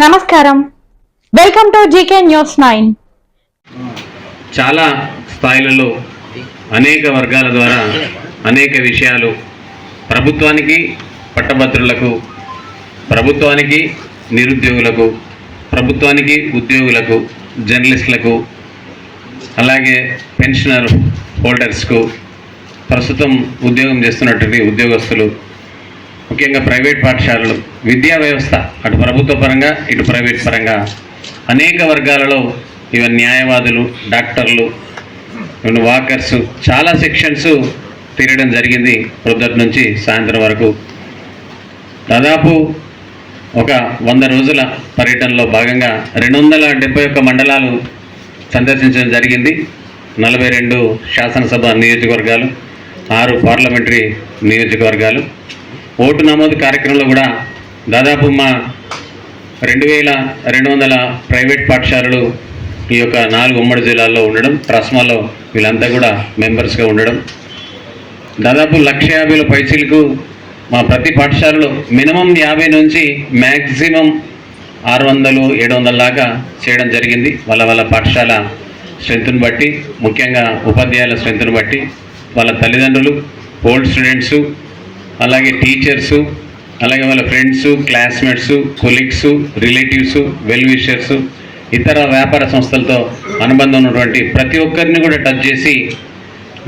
నమస్కారం. Welcome to GK news nine చాలా స్థాయిలలో అనేక వర్గాల ద్వారా అనేక విషయాలు ప్రభుత్వానికి పట్టభద్రులకు ప్రభుత్వానికి నిరుద్యోగులకు ప్రభుత్వానికి ఉద్యోగులకు జర్నలిస్టులకు అలాగే పెన్షనర్ హోల్డర్స్కు ప్రస్తుతం ఉద్యోగం చేస్తున్నటువంటి ఉద్యోగస్తులు ముఖ్యంగా ప్రైవేట్ పాఠశాలలు విద్యా వ్యవస్థ అటు ప్రభుత్వ పరంగా ఇటు ప్రైవేట్ పరంగా అనేక వర్గాలలో ఇవి న్యాయవాదులు డాక్టర్లు ఈవెన్ వాకర్స్ చాలా సెక్షన్స్ తీరడం జరిగింది పొద్దుటి నుంచి సాయంత్రం వరకు. దాదాపు ఒక వంద రోజుల పర్యటనలో భాగంగా రెండు వందల డెబ్బై ఒక్క మండలాలు సందర్శించడం జరిగింది. నలభై రెండు శాసనసభ నియోజకవర్గాలు ఆరు పార్లమెంటరీ నియోజకవర్గాలు. ఓటు నమోదు కార్యక్రమంలో కూడా దాదాపు మా రెండు వేల రెండు వందల ప్రైవేట్ పాఠశాలలు ఈ యొక్క నాలుగు ఉమ్మడి జిల్లాల్లో ఉండడం ప్రస్మాలో వీళ్ళంతా కూడా మెంబర్స్గా ఉండడం. దాదాపు లక్ష యాభైల పైసలకు మా ప్రతి పాఠశాలలో మినిమం యాభై నుంచి మ్యాక్సిమం ఆరు వందలు ఏడు వందల దాకా చేయడం జరిగింది. వాళ్ళ వాళ్ళ పాఠశాల స్ట్రెంత్ను బట్టి ముఖ్యంగా ఉపాధ్యాయుల స్ట్రెంత్ను బట్టి వాళ్ళ తల్లిదండ్రులు ఓల్డ్ స్టూడెంట్సు అలాగే టీచర్సు అలాగే వాళ్ళ friends classmates colleagues relatives well wishers ఇతర వ్యాపార సంస్థలతో అనుబంధం ఉన్నటువంటి ప్రతి ఒక్కరిని కూడా టచ్ చేసి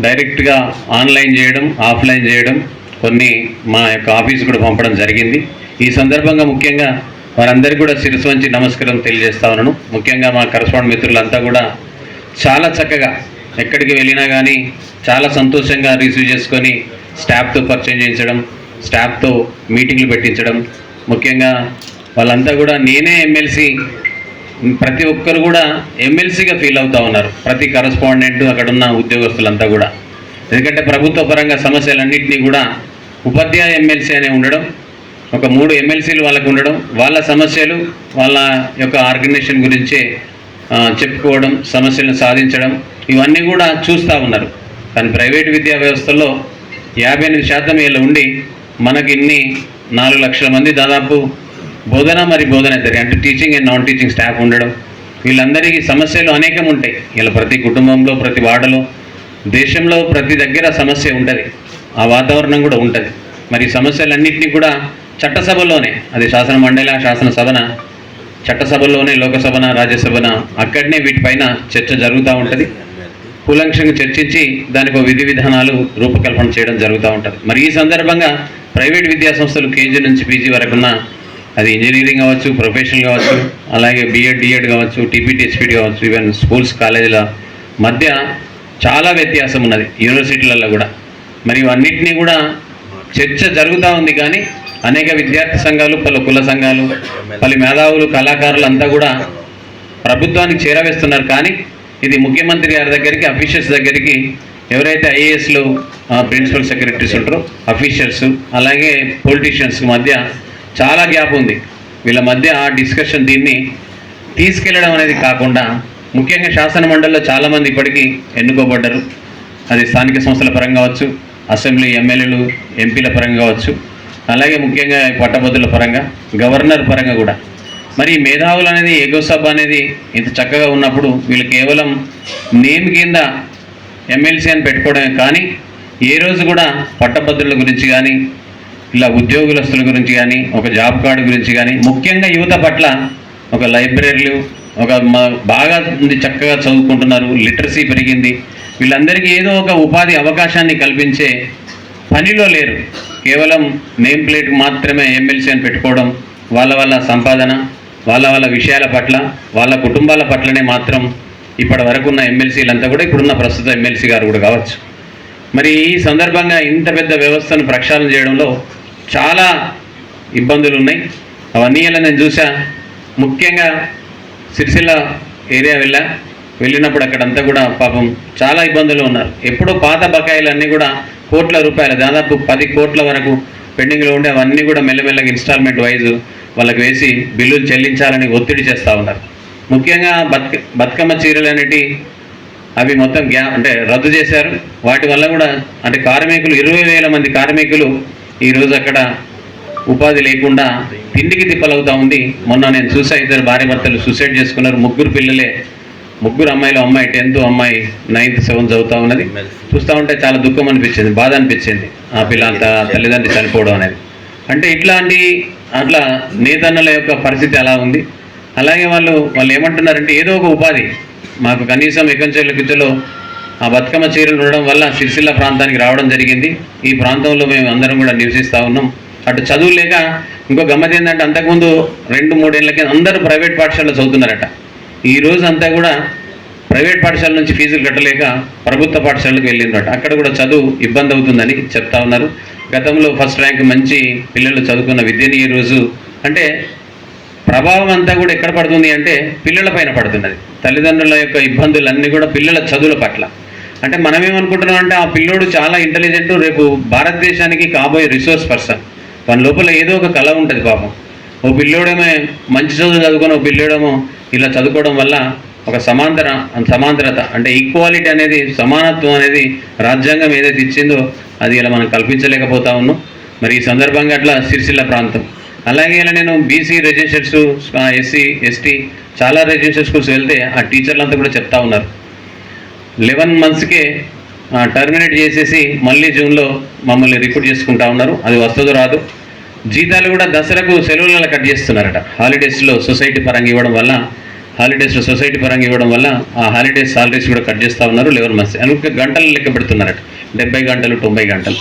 డైరెక్ట్గా ఆన్లైన్ చేయడం ఆఫ్లైన్ చేయడం కొన్ని మా యొక్క ఆఫీస్ కూడా పంపడం జరిగింది. ఈ సందర్భంగా ముఖ్యంగా వారందరికీ కూడా శిరస్సు వంచి నమస్కారం తెలియజేస్తా ఉన్నాను. ముఖ్యంగా మా కరస్పాండ్ మిత్రులంతా కూడా చాలా చక్కగా ఎక్కడికి వెళ్ళినా కానీ చాలా సంతోషంగా రిసీవ్ చేసుకొని స్టాఫ్తో పరిచయం చేయించడం స్టాఫ్తో మీటింగ్లు పెట్టించడం ముఖ్యంగా వాళ్ళంతా కూడా నేనే ఎమ్మెల్సీ ప్రతి ఒక్కరు కూడా ఎమ్మెల్సీగా ఫీల్ అవుతా ఉన్నారు ప్రతి కరస్పాండెంట్ అక్కడ ఉన్న ఉద్యోగస్తులంతా కూడా. ఎందుకంటే ప్రభుత్వ పరంగా సమస్యలన్నింటినీ కూడా ఉపాధ్యాయ ఎమ్మెల్సీ అనే ఉండడం ఒక మూడు ఎమ్మెల్సీలు వాళ్ళకు ఉండడం వాళ్ళ సమస్యలు వాళ్ళ యొక్క ఆర్గనైజేషన్ గురించే చెప్పుకోవడం సమస్యలను సాధించడం ఇవన్నీ కూడా చూస్తూ ఉన్నారు. కానీ ప్రైవేట్ విద్యా వ్యవస్థలో యాభై ఎనిమిది శాతం వీళ్ళు ఉండి మనకి ఇన్ని నాలుగు లక్షల మంది దాదాపు బోధన మరి బోధన ఇద్దరు అంటే teaching and non teaching staff ఉండడం. వీళ్ళందరికీ సమస్యలు అనేకం ఉంటాయి. వీళ్ళ ప్రతి కుటుంబంలో ప్రతి వాడలో దేశంలో ప్రతి దగ్గర సమస్య ఉంటుంది. ఆ వాతావరణం కూడా ఉంటుంది. మరి సమస్యలన్నింటినీ కూడా చట్టసభలోనే అది శాసన మండలి శాసనసభన చట్టసభలోనే లోకసభన రాజ్యసభన అక్కడనే వీటిపైన చర్చ జరుగుతూ ఉంటుంది. కూలంక్షంగా చర్చించి దానికి విధి విధానాలు రూపకల్పన చేయడం జరుగుతూ ఉంటుంది. మరి ఈ సందర్భంగా ప్రైవేట్ విద్యా సంస్థలు కేజీ నుంచి పీజీ వరకు ఉన్న అది ఇంజనీరింగ్ కావచ్చు ప్రొఫెషనల్ కావచ్చు అలాగే బీఎడ్ డిఎడ్ కావచ్చు టీపీటీ ఎస్పీటీ కావచ్చు ఈవెన్ స్కూల్స్ కాలేజీల మధ్య చాలా వ్యత్యాసం ఉన్నది యూనివర్సిటీలలో కూడా. మరి ఇవన్నిటినీ కూడా చర్చ జరుగుతూ ఉంది కానీ అనేక విద్యార్థి సంఘాలు పలు కుల సంఘాలు పలు మేధావులు కళాకారులు అంతా కూడా ప్రభుత్వానికి చేరవేస్తున్నారు. కానీ ఇది ముఖ్యమంత్రి గారి దగ్గరికి అఫీషియల్స్ దగ్గరికి ఎవరైతే ఐఏఎస్లు ప్రిన్సిపల్ సెక్రటరీస్ ఉంటారో అఫీషియల్స్ అలాగే పొలిటీషియన్స్ మధ్య చాలా గ్యాప్ ఉంది. వీళ్ళ మధ్య ఆ డిస్కషన్ దీన్ని తీసుకెళ్ళడం అనేది కాకుండా ముఖ్యంగా శాసన మండలిలో చాలామంది ఇప్పటికీ ఎన్నుకోబడ్డారు. అది స్థానిక సంస్థల పరంగా కావచ్చు అసెంబ్లీ ఎమ్మెల్యేలు ఎంపీల పరంగా కావచ్చు అలాగే ముఖ్యంగా పట్టభద్రుల పరంగా గవర్నర్ పరంగా కూడా. మరి మేధావులు అనేది ఏగోసభ అనేది ఇంత చక్కగా ఉన్నప్పుడు వీళ్ళు కేవలం నేమ్ కింద ఎమ్మెల్సీ అని పెట్టుకోవడమే కానీ ఏ రోజు కూడా పట్టభద్రుల గురించి కానీ ఇలా ఉద్యోగులస్తుల గురించి కానీ ఒక జాబ్ కార్డు గురించి కానీ ముఖ్యంగా యువత పట్ల ఒక లైబ్రరీలు ఒక బాగా ఉంది చక్కగా చదువుకుంటున్నారు లిటరసీ పెరిగింది. వీళ్ళందరికీ ఏదో ఒక ఉపాధి అవకాశాన్ని కల్పించే పనిలో లేరు. కేవలం నేమ్ ప్లేట్ మాత్రమే ఎమ్మెల్సీ అని పెట్టుకోవడం వాళ్ళ వాళ్ళ సంపాదన వాళ్ళ వాళ్ళ విషయాల పట్ల వాళ్ళ కుటుంబాల పట్లనే మాత్రం ఇప్పటి వరకు ఉన్న ఎమ్మెల్సీలంతా కూడా ఇప్పుడున్న ప్రస్తుత ఎమ్మెల్సీ గారు కూడా కావచ్చు. మరి ఈ సందర్భంగా ఇంత పెద్ద వ్యవస్థను ప్రక్షాళన చేయడంలో చాలా ఇబ్బందులు ఉన్నాయి అవన్నీ ఇలా నేను చూసా ముఖ్యంగా సిరిసిల్ల ఏరియా వెళ్ళా వెళ్ళినప్పుడు అక్కడంతా కూడా పాపం చాలా ఇబ్బందులు ఉన్నారు. ఎప్పుడో పాత బకాయిలన్నీ కూడా కోట్ల రూపాయలు దాదాపు పది కోట్ల వరకు పెండింగ్లో ఉండే అవన్నీ కూడా మెల్లమెల్లగా ఇన్స్టాల్మెంట్ వైజ్ వాళ్ళకి వేసి బిల్లులు చెల్లించాలని ఒత్తిడి చేస్తూ ఉన్నారు. ముఖ్యంగా బతుక బతుకమ్మ చీరలు అనేటి అవి మొత్తం గ్యా అంటే రద్దు చేశారు. వాటి వల్ల కూడా అంటే కార్మికులు ఇరవై వేల మంది కార్మికులు ఈరోజు అక్కడ ఉపాధి లేకుండా తిండికి తిప్పలవుతూ ఉంది. మొన్న నేను చూసా ఇద్దరు భార్య భర్తలు సూసైడ్ చేసుకున్నారు. ముగ్గురు పిల్లలే ముగ్గురు అమ్మాయిలు అమ్మాయి టెన్త్ అమ్మాయి నైన్త్ సెవెంత్ చదువుతూ ఉన్నది. చూస్తూ ఉంటే చాలా దుఃఖం అనిపించింది బాధ అనిపించింది. ఆ పిల్ల అంత తల్లిదండ్రులు చనిపోవడం అనేది. అంటే ఇట్లాంటి అట్లా నేతన్నల యొక్క పరిస్థితి అలా ఉంది. అలాగే వాళ్ళు వాళ్ళు ఏమంటున్నారంటే ఏదో ఒక ఉపాధి. మాకు కనీసం ఎకంచెలు కిచ్చలో ఆ బతుకమ్మ చీరలు ఉండడం వల్ల సిరిసిల్ల ప్రాంతానికి రావడం జరిగింది. ఈ ప్రాంతంలో మేము అందరం కూడా నివసిస్తూ ఉన్నాం. అటు చదువు లేక ఇంకో గమ్మత్ ఏంటంటే అంతకుముందు రెండు మూడేళ్ళకి అందరూ ప్రైవేట్ పాఠశాలలో చదువుతున్నారట. ఈ రోజు అంతా కూడా ప్రైవేట్ పాఠశాల నుంచి ఫీజులు కట్టలేక ప్రభుత్వ పాఠశాలకు వెళ్ళిందట. అక్కడ కూడా చదువు ఇబ్బంది అవుతుందని చెప్తా ఉన్నారు. గతంలో ఫస్ట్ ర్యాంక్ మంచి పిల్లలు చదువుకున్న విద్యని ఈ రోజు అంటే ప్రభావం అంతా కూడా ఎక్కడ పడుతుంది అంటే పిల్లల పైన పడుతున్నది. తల్లిదండ్రుల యొక్క ఇబ్బందులన్నీ కూడా పిల్లల చదువుల పట్ల. అంటే మనం ఏమనుకుంటున్నాం అంటే ఆ పిల్లోడు చాలా ఇంటెలిజెంట్ రేపు భారతదేశానికి కాబోయే రిసోర్స్ పర్సన్ వాని లోపల ఏదో ఒక కళ ఉంటుంది పాపం. ఓ పిల్లోడేమో మంచి చదువు చదువుకొని ఓ పిల్లోడేమో ఇలా చదువుకోవడం వల్ల ఒక సమాంతర సమాంతరత అంటే ఈక్వాలిటీ అనేది సమానత్వం అనేది రాజ్యాంగం ఏదైతే ఇచ్చిందో అది ఇలా మనం కల్పించలేకపోతా ఉన్నాం. మరి ఈ సందర్భంగా అట్లా సిరిసిల్ల ప్రాంతం. అలాగే ఇలా నేను బీసీ రెజిస్టర్స్ ఎస్సీ ఎస్టీ చాలా రెజిస్టర్ స్కూల్స్ వెళ్తే ఆ టీచర్లు అంతా కూడా చెప్తా ఉన్నారు. లెవెన్ మంత్స్కే టర్మినేట్ చేసేసి మళ్ళీ జూన్లో మమ్మల్ని రిక్రూట్ చేసుకుంటా ఉన్నారు. అది వస్తుందో రాదు. జీతాలు కూడా దసరాకు సెలవులలో కట్ చేస్తున్నారట. హాలిడేస్లో సొసైటీ పరంగా ఇవ్వడం వల్ల హాలిడేస్లో సొసైటీ పరంగా ఇవ్వడం వల్ల ఆ హాలిడేస్ సాలరీస్ కూడా కట్ చేస్తూ ఉన్నారు. లెవెన్ మంత్స్ అనుక గంటలు లెక్క పెడుతున్నారట. డెబ్బై గంటలు తొంభై గంటలు.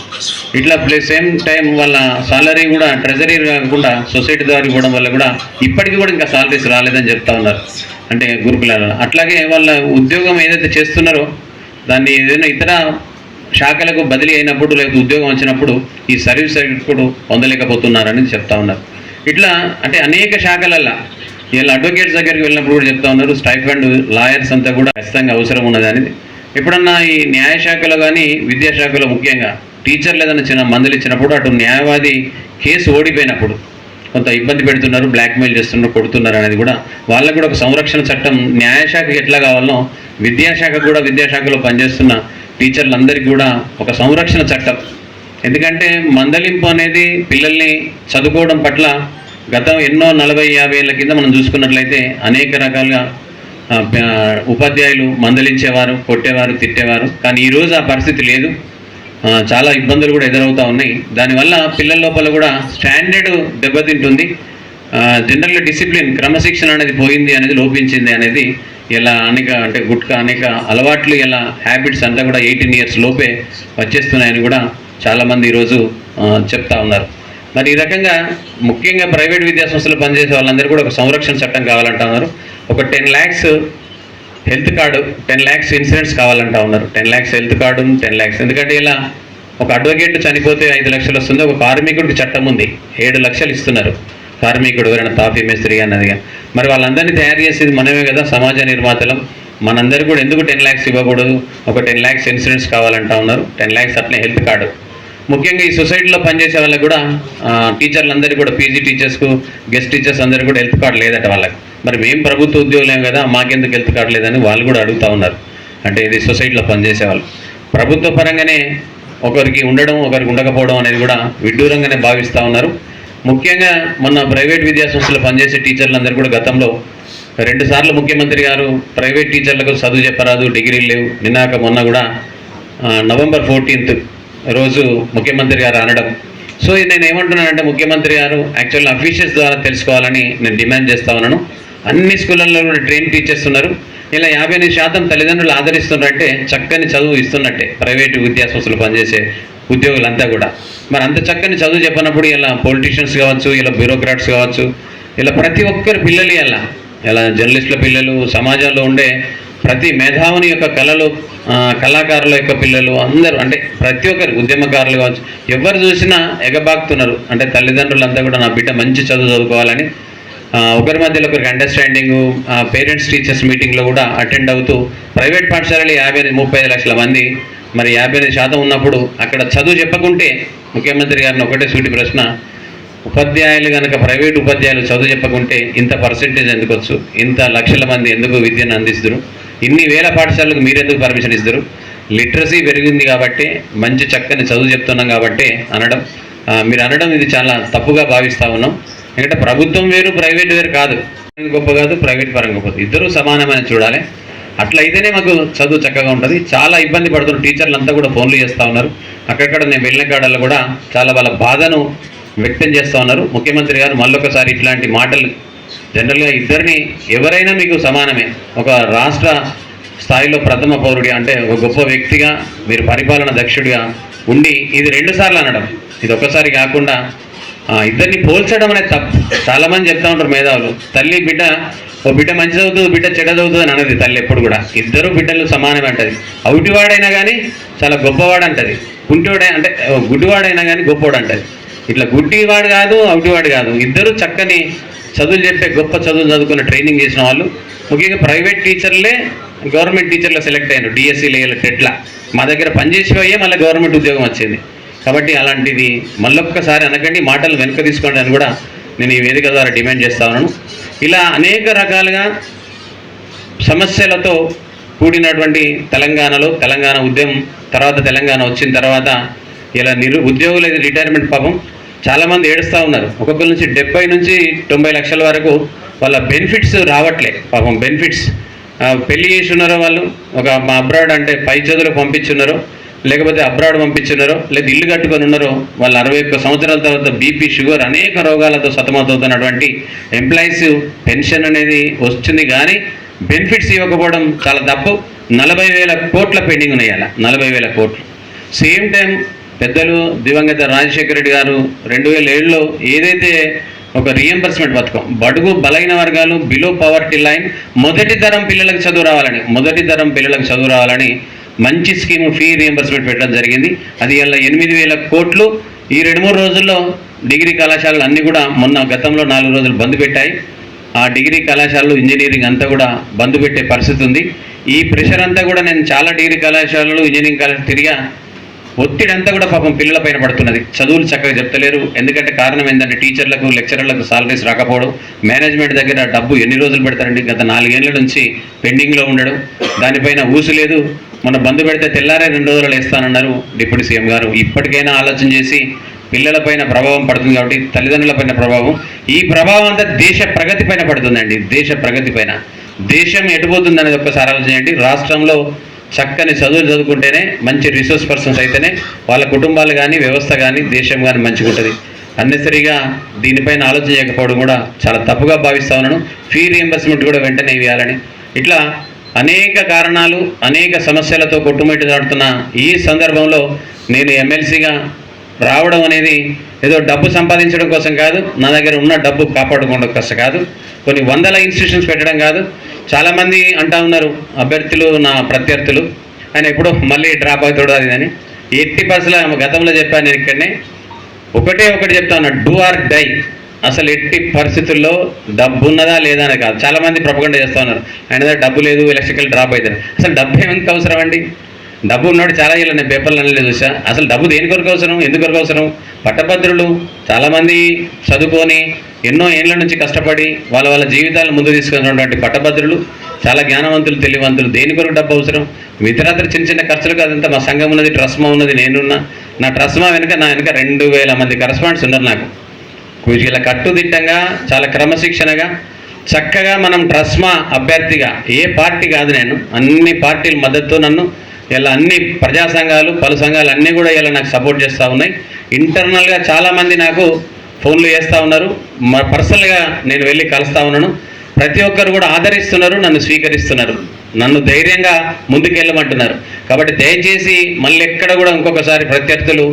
ఇట్లా ప్లస్ సేమ్ టైం వాళ్ళ సాలరీ కూడా ట్రెజరీ కాకుండా సొసైటీ ద్వారా ఇవ్వడం వల్ల కూడా ఇప్పటికీ కూడా ఇంకా సాలరీస్ రాలేదని చెప్తా ఉన్నారు. అంటే గురుకులాలలో అట్లాగే వాళ్ళ ఉద్యోగం ఏదైతే చేస్తున్నారో దాన్ని ఏదైనా ఇతర శాఖలకు బదిలీ అయినప్పుడు లేకపోతే ఉద్యోగం వచ్చినప్పుడు ఈ సర్వీస్ కూడా పొందలేకపోతున్నారని చెప్తా ఉన్నారు. ఇట్లా అంటే అనేక శాఖలల్లో వీళ్ళ అడ్వకేట్స్ దగ్గరికి వెళ్ళినప్పుడు కూడా చెప్తా ఉన్నారు స్టైఫండ్ లాయర్స్ అంతా కూడా ఖచ్చితంగా అవసరం ఉన్నదని ఎప్పుడన్నా ఈ న్యాయశాఖలో కానీ విద్యాశాఖలో ముఖ్యంగా టీచర్లు ఏదైనా చిన్న మందులు ఇచ్చినప్పుడు అటు న్యాయవాది కేసు ఓడిపోయినప్పుడు కొంత ఇబ్బంది పెడుతున్నారు బ్లాక్మెయిల్ చేస్తున్నారు కొడుతున్నారు అనేది కూడా. వాళ్ళకు కూడా ఒక సంరక్షణ చట్టం న్యాయశాఖకి ఎట్లా కావాలనో విద్యాశాఖ కూడా విద్యాశాఖలో పనిచేస్తున్న టీచర్లందరికీ కూడా ఒక సంరక్షణ చట్టం. ఎందుకంటే మందలింపు అనేది పిల్లల్ని చదువుకోవడం పట్ల గతం ఎన్నో నలభై యాభై ఏళ్ళ కింద మనం చూసుకున్నట్లయితే అనేక రకాలుగా ఉపాధ్యాయులు మందలించేవారు కొట్టేవారు తిట్టేవారు. కానీ ఈరోజు ఆ పరిస్థితి లేదు. చాలా ఇబ్బందులు కూడా ఎదురవుతూ ఉన్నాయి. దానివల్ల పిల్లల లోపల కూడా స్టాండర్డ్ దెబ్బతింటుంది. జనరల్ డిసిప్లిన్ క్రమశిక్షణ అనేది పోయింది అనేది లోపించింది అనేది ఇలా అనేక అంటే గుట్కా అనేక అలవాట్లు ఇలా హ్యాబిట్స్ అంతా కూడా ఎయిటీన్ ఇయర్స్ లోపే వచ్చేస్తున్నాయని కూడా చాలామంది ఈరోజు చెప్తా ఉన్నారు. మరి ఈ రకంగా ముఖ్యంగా ప్రైవేట్ విద్యాసంస్థలు పనిచేసే వాళ్ళందరూ కూడా ఒక సంరక్షణ చట్టం కావాలంటున్నారు. ఒక ten lakhs health card ten lakhs insurance కావాలంటా ఉన్నారు. Ten lakhs health card ten lakhs. ఎందుకంటే ఇలా ఒక అడ్వకేట్ చనిపోతే ఐదు లక్షలు వస్తుంది. ఒక కార్మికుడికి చట్టం ఉంది. ఏడు లక్షలు ఇస్తున్నారు. కార్మికుడు ఎవరైనా తాఫీ మేస్త్రి అన్నదిగా మరి వాళ్ళందరినీ తయారు చేసేది మనమే కదా సమాజ నిర్మాతలం. మనందరూ కూడా ఎందుకు టెన్ ల్యాక్స్ ఇవ్వకూడదు? ఒక టెన్ ల్యాక్స్ ఇన్సూరెన్స్ కావాలంటా ఉన్నారు. టెన్ ల్యాక్స్ అట్లే హెల్త్ కార్డు. ముఖ్యంగా ఈ సొసైటీలో పనిచేసే వాళ్ళకి కూడా టీచర్లందరికీ కూడా పీజీ టీచర్స్కు గెస్ట్ టీచర్స్ అందరికీ కూడా హెల్త్ కార్డు లేదట వాళ్ళకి. మరి మేము ప్రభుత్వ ఉద్యోగులేం కదా మాకెందుకు హెల్త్ కార్డు లేదని వాళ్ళు కూడా అడుగుతా ఉన్నారు. అంటే ఇది సొసైటీలో పనిచేసే వాళ్ళు. ప్రభుత్వ పరంగానే ఒకరికి ఉండడం ఒకరికి ఉండకపోవడం అనేది కూడా విడ్డూరంగానే భావిస్తూ ఉన్నారు. ముఖ్యంగా మొన్న ప్రైవేట్ విద్యాసంస్థలు పనిచేసే టీచర్లందరూ కూడా గతంలో రెండు సార్లు ముఖ్యమంత్రి గారు ప్రైవేట్ టీచర్లకు చదువు చెప్పరాదు డిగ్రీలు లేవు. నిన్నాక మొన్న కూడా నవంబర్ ఫోర్టీన్త్ రోజు ముఖ్యమంత్రి గారు అనడం. సో ఇది నేను ఏమంటున్నానంటే ముఖ్యమంత్రి గారు యాక్చువల్ అఫీషియల్స్ ద్వారా తెలుసుకోవాలని నేను డిమాండ్ చేస్తా ఉన్నాను. అన్ని స్కూళ్ళల్లో కూడా ట్రైన్ టీచర్స్ ఉన్నారు. ఇలా యాభై ఎనిమిది శాతం తల్లిదండ్రులు ఆదరిస్తున్నారంటే చక్కని చదువు ఇస్తున్నట్టే ప్రైవేటు విద్యా సంస్థలు పనిచేసే ఉద్యోగులంతా కూడా. మరి అంత చక్కని చదువు చెప్పనప్పుడు ఇలా పొలిటీషియన్స్ కావచ్చు ఇలా బ్యూరోక్రాట్స్ కావచ్చు ఇలా ప్రతి ఒక్కరు పిల్లలు ఇలా ఇలా జర్నలిస్టుల పిల్లలు సమాజంలో ఉండే ప్రతి మేధావుని యొక్క కళలు కళాకారుల యొక్క పిల్లలు అందరూ అంటే ప్రతి ఒక్కరు ఉద్యమకారులు కావచ్చు ఎవరు చూసినా ఎగబాక్తున్నారు. అంటే తల్లిదండ్రులంతా కూడా నా బిడ్డ మంచి చదువు చదువుకోవాలని. ఒకరి మధ్యలో ఒకరికి అండర్స్టాండింగ్ పేరెంట్స్ టీచర్స్ మీటింగ్లో కూడా అటెండ్ అవుతూ ప్రైవేట్ పాఠశాలలు యాభై ముప్పై ఐదు లక్షల మంది మరి యాభై ఐదు శాతం ఉన్నప్పుడు అక్కడ చదువు చెప్పకుంటే ముఖ్యమంత్రి గారిని ఒకటే సూటి ప్రశ్న ఉపాధ్యాయులు కనుక ప్రైవేట్ ఉపాధ్యాయులు చదువు చెప్పకుంటే ఇంత పర్సెంటేజ్ ఎందుకు వచ్చు? ఇంత లక్షల మంది ఎందుకు విద్యను అందిస్తున్నారు? ఇన్ని వేల పాఠశాలకు మీరెందుకు పర్మిషన్ ఇస్తారు? లిటరసీ పెరిగింది కాబట్టి మంచి చక్కని చదువు చెప్తున్నాం కాబట్టి అనడం మీరు అనడం ఇది చాలా తప్పుగా భావిస్తూ ఉన్నాం. ఎందుకంటే ప్రభుత్వం వేరు ప్రైవేట్ వేరు కాదు. గొప్ప కాదు ప్రైవేట్ పరంగా గొప్ప ఇద్దరూ సమానమైన చూడాలి. అట్లయితేనే మాకు చదువు చక్కగా ఉంటుంది. చాలా ఇబ్బంది పడుతున్న టీచర్లు అంతా కూడా ఫోన్లు చేస్తూ ఉన్నారు. అక్కడక్కడ నేను వెళ్ళిన కాడల్లో కూడా చాలా వాళ్ళ బాధను వ్యక్తం చేస్తూ ఉన్నారు. ముఖ్యమంత్రి గారు మళ్ళొకసారి ఇట్లాంటి మాటలు జనరల్గా ఇద్దరిని ఎవరైనా మీకు సమానమే. ఒక రాష్ట్ర స్థాయిలో ప్రథమ పౌరుడి అంటే ఒక గొప్ప వ్యక్తిగా మీరు పరిపాలన దక్షుడిగా ఉండి ఇది రెండు సార్లు అనడం. ఇది ఒకసారి కాకుండా ఇద్దరిని పోల్చడం అనేది తప్పు. చాలామంది చెప్తా ఉంటారు మేధావులు తల్లి బిడ్డ ఓ బిడ్డ మంచి చదువుతుంది బిడ్డ చెడ్డ చదువుతుంది అని అనది తల్లి ఎప్పుడు కూడా. ఇద్దరు బిడ్డలు సమానమే అంటది. అవుటివాడైనా కానీ చాలా గొప్పవాడు అంటది. గుంటివాడే అంటే ఓ గుడ్డివాడైనా కానీ గొప్పవాడు అంటది. ఇట్లా గుడ్డివాడు కాదు అవుటివాడు కాదు. ఇద్దరు చక్కని చదువులు చెప్పే గొప్ప చదువులు చదువుకున్న ట్రైనింగ్ చేసిన వాళ్ళు. ముఖ్యంగా ప్రైవేట్ టీచర్లే గవర్నమెంట్ టీచర్లో సెలెక్ట్ అయ్యారు డిఎస్సీ లేయల టెట్లా మా దగ్గర పనిచేసిపోయే మళ్ళీ గవర్నమెంట్ ఉద్యోగం వచ్చింది. కాబట్టి అలాంటిది మళ్ళొక్కసారి అనకండి మాటలు వెనుక తీసుకోండి అని కూడా నేను ఈ వేదిక ద్వారా డిమాండ్ చేస్తా ఉన్నాను. ఇలా అనేక రకాలుగా సమస్యలతో కూడినటువంటి తెలంగాణలో తెలంగాణ ఉద్యమం తర్వాత తెలంగాణ వచ్చిన తర్వాత ఇలా నిరు ఉద్యోగుల రిటైర్మెంట్ పాపం. చాలామంది ఏడుస్తూ ఉన్నారు. ఒక్కొక్కరి నుంచి డెబ్బై నుంచి తొంభై లక్షల వరకు వాళ్ళ బెనిఫిట్స్ రావట్లే. పాపం బెనిఫిట్స్. పెళ్ళి చేసి ఉన్నారో వాళ్ళు ఒక మా అబ్రాడ్ అంటే పై చదువులు పంపించున్నారో లేకపోతే అబ్రాడ్ పంపించున్నారో లేదా ఇల్లు కట్టుకొని ఉన్నారో వాళ్ళు అరవై ఒక్క సంవత్సరాల తర్వాత బీపీ షుగర్ అనేక రోగాలతో సతమతవుతున్నటువంటి ఎంప్లాయీస్ పెన్షన్ అనేది వస్తుంది కానీ బెనిఫిట్స్ ఇవ్వకపోవడం చాలా తప్పు. నలభై వేల కోట్ల పెండింగ్ ఉన్నాయి అలా. నలభై వేల కోట్లు. సేమ్ టైం పెద్దలు దివంగత రాజశేఖర రెడ్డి గారు రెండు వేల ఏడులో ఏదైతే ఒక రియంబర్స్మెంట్ పథకం బడుగు బలైన వర్గాలు బిలో పవర్టీ లైన్ మొదటి తరం పిల్లలకు చదువు రావాలని మొదటి తరం పిల్లలకు చదువు రావాలని మంచి స్కీమ్ ఫీ రియంబర్స్మెంట్ పెట్టడం జరిగింది. అది ఇలా ఎనిమిది వేల కోట్లు. ఈ రెండు మూడు రోజుల్లో డిగ్రీ కళాశాలలు అన్నీ కూడా మొన్న గతంలో నాలుగు రోజులు బంద్ పెట్టాయి. ఆ డిగ్రీ కళాశాలలు ఇంజనీరింగ్ అంతా కూడా బంద్ పెట్టే పరిస్థితి ఉంది. ఈ ప్రెషర్ అంతా కూడా నేను చాలా డిగ్రీ కళాశాలలు ఇంజనీరింగ్ కళాశాల తిరిగా ఒత్తిడి అంతా కూడా పాపం పిల్లల పైన పడుతున్నది. చదువులు చక్కగా చెప్తలేరు. ఎందుకంటే కారణం ఏంటంటే టీచర్లకు లెక్చరర్లకు సాలరీస్ రాకపోవడం. మేనేజ్మెంట్ దగ్గర డబ్బు ఎన్ని రోజులు పెడతారండి? గత నాలుగేళ్ళ నుంచి పెండింగ్లో ఉండడం. దానిపైన ఊసు లేదు. మన బంధు పెడితే తెల్లారే రెండు రోజులు వేస్తానన్నారు డిప్యూటీ సీఎం గారు. ఇప్పటికైనా ఆలోచన చేసి పిల్లలపైన ప్రభావం పడుతుంది కాబట్టి తల్లిదండ్రులపైన ప్రభావం. ఈ ప్రభావం అంతా దేశ ప్రగతి పైన పడుతుందండి. దేశ ప్రగతి పైన. దేశం ఎటుపోతుంది అనేది ఒక్కసారి ఆలోచన చేయండి రాష్ట్రంలో చక్కని చదువులు చదువుకుంటేనే మంచి రిసోర్స్ పర్సన్స్ అయితేనే వాళ్ళ కుటుంబాలు కానీ వ్యవస్థ కానీ దేశం కానీ మంచిగా ఉంటుంది అన్నెసరిగా దీనిపైన ఆలోచన చేయకపోవడం కూడా చాలా తప్పుగా భావిస్తా ఉన్నాను. ఫీ రీఎంబర్స్మెంట్ కూడా వెంటనే ఇవ్వాలని. ఇట్లా అనేక కారణాలు అనేక సమస్యలతో కొట్టుమిట్టాడుతున్న ఈ సందర్భంలో నేను ఎమ్మెల్సీగా రావడం అనేది ఏదో డబ్బు సంపాదించడం కోసం కాదు నా దగ్గర ఉన్న డబ్బు కాపాడుకోవడం కోసం కాదు. కొన్ని వందల ఇన్స్టిట్యూషన్స్ పెట్టడం కాదు. చాలామంది అంటా ఉన్నారు అభ్యర్థులు నా ప్రత్యర్థులు. ఆయన ఎప్పుడో మళ్ళీ డ్రాప్ అవుతాడు అది అని. ఎట్టి పర్సెంట్ గతంలో చెప్పాను నేను ఇక్కడనే. ఒకటే ఒకటి చెప్తా డూ ఆర్ డై అసలు ఎట్టి పరిస్థితుల్లో డబ్బు ఉన్నదా లేదా అని కాదు. చాలామంది ప్రపగండ చేస్తూ ఉన్నారు. ఆయన దగ్గర డబ్బు లేదు ఎలక్ట్రికల్ డ్రాప్ అవుతుంది. అసలు డబ్బు ఏమంత అవసరం అండి? డబ్బు ఉన్నాడు చాలా ఇలా నేను పేపర్లు అనలేదు చూసా. అసలు డబ్బు దేని కొరకు అవసరం? ఎందుకు కొరకు అవసరం? పట్టభద్రులు చాలామంది చదువుకొని ఎన్నో ఏళ్ళ నుంచి కష్టపడి వాళ్ళ వాళ్ళ జీవితాలను ముందు తీసుకున్నటువంటి పట్టభద్రులు చాలా జ్ఞానవంతులు తెలివంతులు దేని కొరకు డబ్బు అవసరం? మిత్రాత్ర చిన్న చిన్న ఖర్చులు కాదంతా మా సంఘం ఉన్నది ట్రస్మా ఉన్నది నేనున్నా. నా ట్రస్మా వెనుక నా వెనుక రెండు వేల మంది కరస్పాండ్స్ ఉన్నారు నాకు. ఇలా కట్టుదిట్టంగా చాలా క్రమశిక్షణగా చక్కగా మనం ట్రస్మా అభ్యర్థిగా ఏ పార్టీ కాదు నేను అన్ని పార్టీల మద్దతు నన్ను ఇలా అన్ని ప్రజా సంఘాలు పలు సంఘాలు అన్నీ కూడా ఇలా నాకు సపోర్ట్ చేస్తూ ఉన్నాయి. ఇంటర్నల్గా చాలామంది నాకు ఫోన్లు చేస్తూ ఉన్నారు. మా పర్సనల్గా నేను వెళ్ళి కలుస్తూ ఉన్నాను. ప్రతి ఒక్కరు కూడా ఆదరిస్తున్నారు నన్ను స్వీకరిస్తున్నారు. నన్ను ధైర్యంగా ముందుకెళ్ళమంటున్నారు. కాబట్టి దయచేసి మళ్ళీ ఎక్కడ కూడా ఇంకొకసారి ప్రత్యర్థులు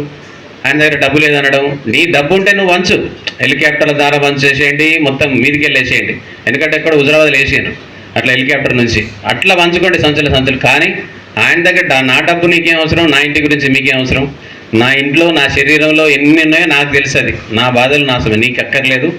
ఆయన దగ్గర డబ్బు లేదనడం నీ డబ్బు ఉంటే నువ్వు వంచు. హెలికాప్టర్ల ద్వారా వంచు చేసేయండి మొత్తం మీదికి వెళ్ళేసేయండి ఎందుకంటే ఇక్కడ హుజరాబాద్ వేసాను అట్లా హెలికాప్టర్ నుంచి. అట్లా వంచుకోండి సంచులు సంచులు కానీ ఆయన దగ్గర నా డబ్బు నీకేం అవసరం? నా ఇంటి గురించి మీకేం అవసరం? నా ఇంట్లో నా శరీరంలో ఎన్ని ఉన్నాయో నాకు తెలుసు అది. నా బాధలు నా సమయం నీకు అక్కర్లేదు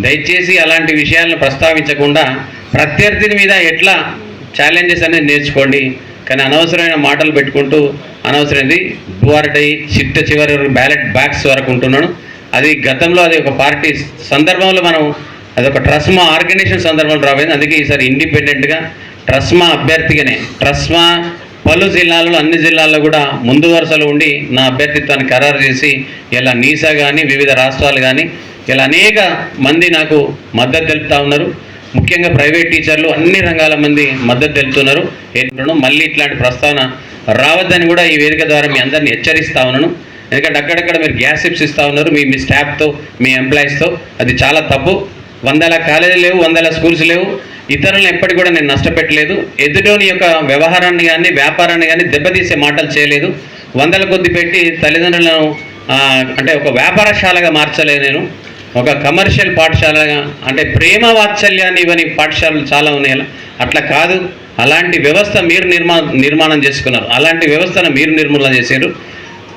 దయచేసి అలాంటి విషయాలను ప్రస్తావించకుండా ప్రత్యర్థిని మీద ఎట్లా ఛాలెంజెస్ అనేది నేర్చుకోండి. కానీ అనవసరమైన మాటలు పెట్టుకుంటూ అనవసరమైనది బువారటై చిట్ట చివరి బ్యాలెట్ బ్యాగ్స్ వరకు ఉంటున్నాను. అది గతంలో అది ఒక పార్టీ సందర్భంలో మనం అదొక ట్రస్మా ఆర్గనైజేషన్ సందర్భంలో రాబోయింది. అందుకే ఈసారి ఇండిపెండెంట్గా ట్రస్మా అభ్యర్థిగానే ట్రస్మా పలు జిల్లాలలో అన్ని జిల్లాల్లో కూడా ముందు వరుసలో ఉండి నా అభ్యర్థిత్వాన్ని ఖరారు చేసి ఇలా నీసా కానీ వివిధ రాష్ట్రాలు కానీ ఇలా అనేక మంది నాకు మద్దతు తెలుపుతా ఉన్నారు. ముఖ్యంగా ప్రైవేట్ టీచర్లు అన్ని రంగాల మంది మద్దతు తెలుపుతున్నారు. ఏంటంటే మళ్ళీ ఇట్లాంటి ప్రస్తావన రావద్దని కూడా ఈ వేదిక ద్వారా మీ అందరిని హెచ్చరిస్తా ఉన్నాను. ఎందుకంటే అక్కడక్కడ మీరు గ్యాస్ సిప్స్ ఇస్తూ ఉన్నారు. మీ మీ స్టాఫ్తో మీ ఎంప్లాయీస్తో. అది చాలా తప్పు. వందల కాలేజీలు లేవు వందల స్కూల్స్ లేవు. ఇతరులను ఎప్పటికి కూడా నేను నష్టపెట్టలేదు. ఎదుటోని యొక్క వ్యవహారాన్ని కానీ వ్యాపారాన్ని కానీ దెబ్బతీసే మాటలు చేయలేదు. వందల కొద్ది పెట్టి తల్లిదండ్రులను అంటే ఒక వ్యాపారశాలగా మార్చలేదు నేను. ఒక కమర్షియల్ పాఠశాలగా అంటే ప్రేమ వాత్సల్యాన్ని ఇవని పాఠశాలలు చాలా ఉన్నాయి అలా. అట్లా కాదు. అలాంటి వ్యవస్థ మీరు నిర్మా నిర్మాణం చేసుకున్నారు. అలాంటి వ్యవస్థను మీరు నిర్మూలన చేశారు.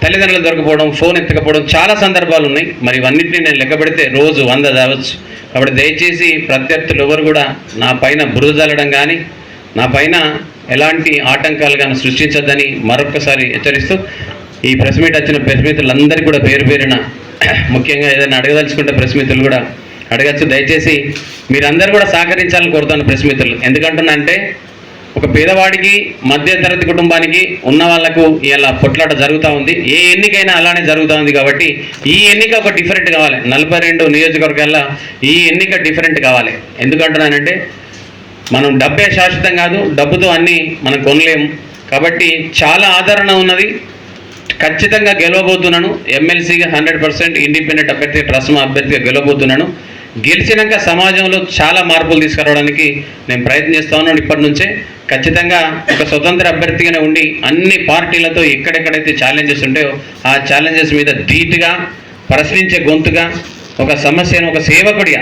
తల్లిదండ్రులు దొరకపోవడం ఫోన్ ఎత్తకపోవడం చాలా సందర్భాలు ఉన్నాయి. మరి ఇవన్నింటినీ నేను లెక్క పెడితే రోజు వంద దావచ్చు. కాబట్టి దయచేసి ప్రత్యర్థులు ఎవరు కూడా నా పైన బురద కానీ నా పైన ఎలాంటి ఆటంకాలు కానీ సృష్టించద్దని మరొకసారి హెచ్చరిస్తూ ఈ ప్రెస్ మీట్ వచ్చిన ప్రెస్ మిత్రులందరికీ కూడా పేరు పేరున ముఖ్యంగా ఏదైనా అడగదలుచుకుంటే ప్రెస్ మిత్రులు కూడా అడగచ్చు. దయచేసి మీరందరూ కూడా సహకరించాలని కోరుతాను ప్రెస్ మిత్రులు. ఎందుకంటున్నా అంటే ఒక పేదవాడికి మధ్యతరగతి కుటుంబానికి ఉన్న వాళ్ళకు ఇలా పొట్లాట జరుగుతూ ఉంది. ఏ ఎన్నికైనా అలానే జరుగుతూ ఉంది కాబట్టి ఈ ఎన్నిక ఒక డిఫరెంట్ కావాలి. నలభై రెండు నియోజకవర్గాల్లో ఈ ఎన్నిక డిఫరెంట్ కావాలి. ఎందుకంటున్నానంటే మనం డబ్బే శాశ్వతం కాదు డబ్బుతో అన్నీ మనం కొనలేము కాబట్టి చాలా ఆదరణ ఉన్నది. ఖచ్చితంగా గెలవబోతున్నాను. ఎమ్మెల్సీగా హండ్రెడ్ పర్సెంట్ ఇండిపెండెంట్ అభ్యర్థి ట్రస్మా అభ్యర్థిగా గెలవబోతున్నాను. గెలిచినాక సమాజంలో చాలా మార్పులు తీసుకురావడానికి నేను ప్రయత్నిస్తాను ఉన్నాను ఇప్పటి నుంచే. ఖచ్చితంగా ఒక స్వతంత్ర అభ్యర్థిగానే ఉండి అన్ని పార్టీలతో ఎక్కడెక్కడైతే ఛాలెంజెస్ ఉంటాయో ఆ ఛాలెంజెస్ మీద ధీటుగా ప్రశ్నించే గొంతుగా ఒక సమస్యను ఒక సేవకుడిగా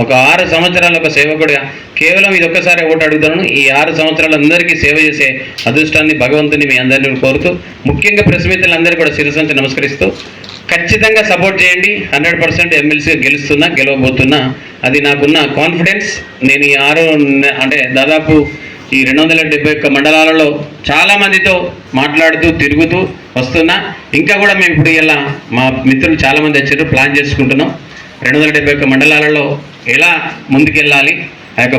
ఒక ఆరు సంవత్సరాల ఒక సేవకుడిగా కేవలం ఇది ఒక్కసారి ఒకటి అడుగుతాను. ఈ ఆరు సంవత్సరాలు అందరికీ సేవ చేసే అదృష్టాన్ని భగవంతుని మీ అందరినీ కోరుతూ ముఖ్యంగా ప్రెస్ మిత్రులందరూ కూడా శిరసంచి నమస్కరిస్తూ ఖచ్చితంగా సపోర్ట్ చేయండి. హండ్రెడ్ పర్సెంట్ ఎమ్మెల్సీ గెలుస్తున్నా గెలవబోతున్నా అది నాకున్న కాన్ఫిడెన్స్. నేను ఈ ఆరు అంటే దాదాపు ఈ రెండు వందల డెబ్బై ఒక్క మండలాలలో చాలామందితో మాట్లాడుతూ తిరుగుతూ వస్తున్నా. ఇంకా కూడా మేము ఇప్పుడు ఇలా మా మిత్రులు చాలామంది వచ్చారు. ప్లాన్ చేసుకుంటున్నాం. రెండు వందల డెబ్బై ఒక్క మండలాలలో ఎలా ముందుకెళ్ళాలి? ఆ యొక్క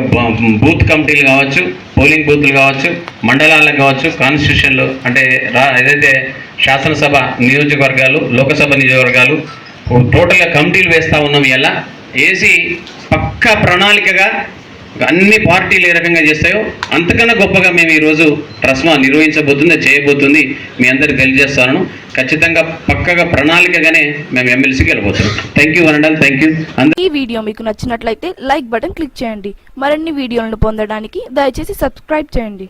బూత్ కమిటీలు కావచ్చు పోలింగ్ బూత్లు కావచ్చు మండలాలకు కావచ్చు కాన్స్టిట్యూషన్లు అంటే రా ఏదైతే శాసనసభ నియోజకవర్గాలు లోకసభ నియోజకవర్గాలు టోటల్గా కమిటీలు వేస్తూ ఉన్నాం ఎలా? వేసి పక్కా ప్రణాళికగా అన్ని పార్టీలు ఏ రకంగా చేస్తాయో అంతకన్నా గొప్పగా మేము ఈరోజు ట్రస్మా నిర్వహించబోతుంది చేయబోతుంది. మీ అందరికి తెలియజేస్తాను. ఖచ్చితంగా పక్కగా ప్రణాళికగానే మేము ఎమ్మెల్సీకి వెళ్ళబోతున్నాం. Thank you one and all thank you ఈ వీడియో మీకు నచ్చినట్లయితే లైక్ బటన్ క్లిక్ చేయండి. మరిన్ని వీడియోలను పొందడానికి దయచేసి సబ్స్క్రైబ్ చేయండి.